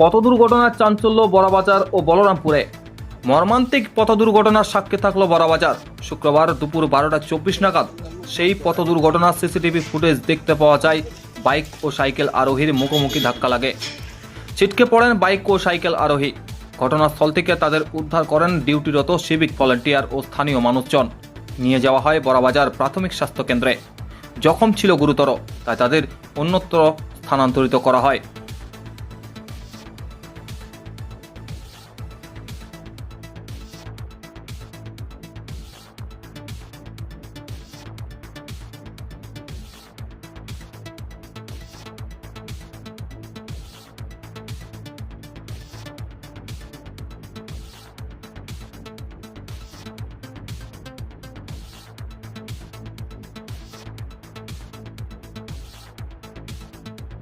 পথ দুর্ঘটনার চাঞ্চল্য বড়বাজার ও বলরামপুরে। মর্মান্তিক পথ দুর্ঘটনার সাক্ষী থাকল বড়বাজার। শুক্রবার দুপুর বারোটা চব্বিশ নাগাদ সেই পথ দুর্ঘটনার সিসিটিভি ফুটেজ দেখতে পাওয়া যায়, বাইক ও সাইকেল আরোহীর মুখোমুখি ধাক্কা লাগে। ছিটকে পড়েন বাইক ও সাইকেল আরোহী। ঘটনাস্থল থেকে তাদের উদ্ধার করেন ডিউটিরত সিভিক ভলেন্টিয়ার ও স্থানীয় মানুষজন। নিয়ে যাওয়া হয় বড়বাজার প্রাথমিক স্বাস্থ্য কেন্দ্রে। জখম ছিল গুরুতর, তাই তাদের অন্যত্র স্থানান্তরিত করা হয়।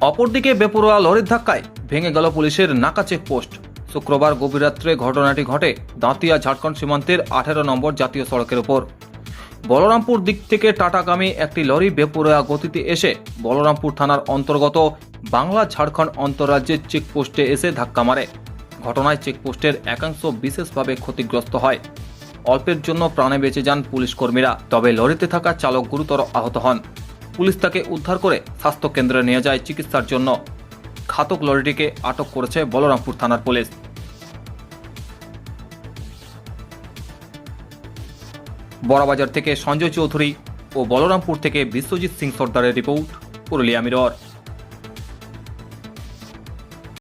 অপরদিকে বেপরোয়া লরির ধাক্কায় ভেঙে গেল পুলিশের নাকা চেকপোস্ট। শুক্রবার গভীর রাত্রে ঘটনাটি ঘটে দাঁতিয়া ঝাড়খণ্ড সীমান্তের আঠেরো নম্বর জাতীয় সড়কের ওপর বলরামপুর দিক থেকে টাটাগামী একটি লরি বেপরোয়া গতিতে এসে বলরামপুর থানার অন্তর্গত বাংলা ঝাড়খণ্ড অন্তরাজ্যের চেকপোস্টে এসে ধাক্কা মারে। ঘটনায় চেকপোস্টের একাংশ বিশেষভাবে ক্ষতিগ্রস্ত হয়। অল্পের জন্য প্রাণে বেঁচে যান পুলিশ কর্মীরা, তবে লরিতে থাকা চালক গুরুতর আহত হন। পুলিশ তাকে উদ্ধার করে স্বাস্থ্যকেন্দ্রে নিয়ে যায় চিকিৎসার জন্য। ঘাতক লরিটিকে আটক করেছে বলরামপুর থানার পুলিশ। বড়বাজার থেকে সঞ্জয় চৌধুরী ও বলরামপুর থেকে বিশ্বজিৎ সিং সর্দারের রিপোর্ট, পুরুলিয়া মিরর।